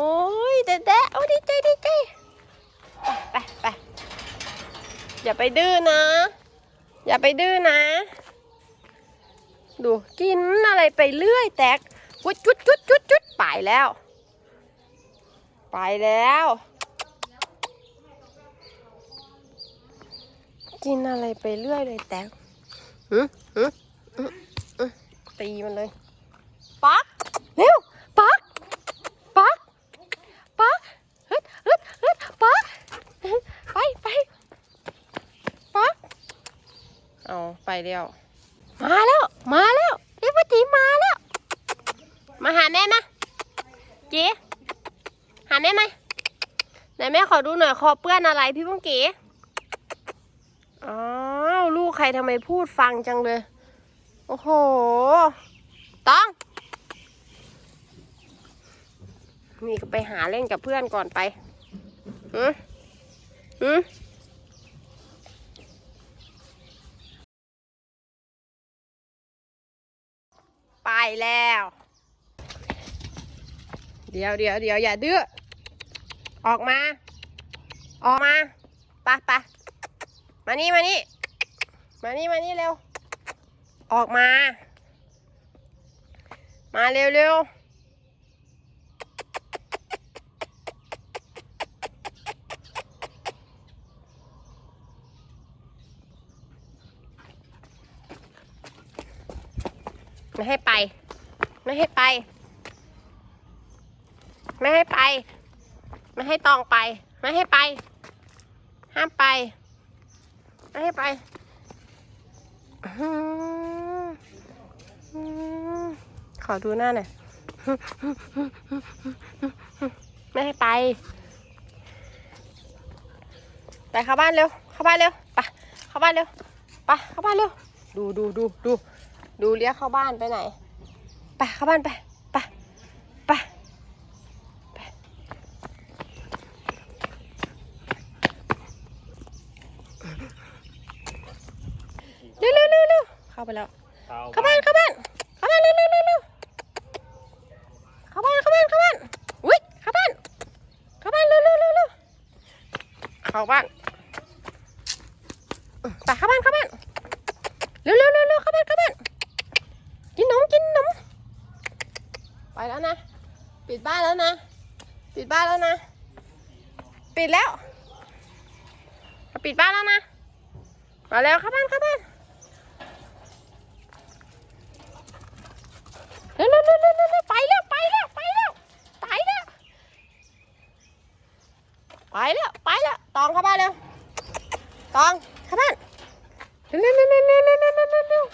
โอ้ยแดะแดะโอ้ดีใจดีใจไปไปไปอย่าไปดื้อนะ อย่าไปดื้อนะ ดูกินอะไรไปเรื่อยแตกวุดจุดจุดจุดจุดไปแล้ว ไปแล้ว กินอะไรไปเรื่อยเลยแตกหืหืหืหืตีมันเลย ปักเร็วปักปักปักฮึดฮึดฮึดปักไปไปปัก ไปแล้ว มาแล้ว มาแล้วพี่ปจีมาแล้ว มาหาแม่มาจีหาแม่มาไหนแม่ขอดูหน่อยคอเปื้อนอะไรพี่ปุ้งกีอ้าวลูกใครทำไมพูดฟังจังเลย โอ้โหต้องนี่ก็ไปหาเล่นกับเพื่อนก่อนไปอืมอืม ไปแล้ว เดี๋ยวเดี๋ยวเดี๋ยวอย่าดื้อ ออกมา ออกมาปะปะมานี่มานี่มานี่มานี่เร็ว ออกมา มาเร็วเร็ว ไม่ให้ไป ไม่ให้ไป ไม่ให้ไป ไม่ให้ตองไป ไม่ให้ไป ห้ามไป ไม่ให้ไปขอดูหน้าหน่อยไม่ให้ไป ไปเข้าบ้านเร็ว เข้าบ้านเร็ว ไป เข้าบ้านเร็ว ไป เข้าบ้านเร็ว ดูดูดูดู ดูเรียกเข้าบ้านไปไหน ไปเข้าบ้านไป ไป ไป เร็วเร็วเร็วเร็วเข้าไปแล้ว เข้าบ้านเข้าบ้าน เข้าบ้านเร็วเร็วเร็วเร็วเข้าบ้านเข้าบ้านเข้าบ้าน อุ้ยเข้าบ้าน เข้าบ้านเร็วเร็วเร็วเร็วเข้าบ้าน ไปเข้าบ้านเข้าบ้าน เร็วเร็วเร็วเร็วเข้าบ้านเข้าบ้านกินนมกินนมไป แล้วนะ ปิดบ้านแล้วนะ ปิดบ้านแล้วนะ ปิดแล้ว ปิดบ้านแล้วนะ มาแล้วเข้าบ้านเข้าบ้านเร็วเร็วเร็วเร็วไปแล้วไปแล้วไปแล้วไปแล้ว ไปแล้วไปแล้วตองเข้าบ้านเร็วตองเข้าบ้านเร็วเร็ว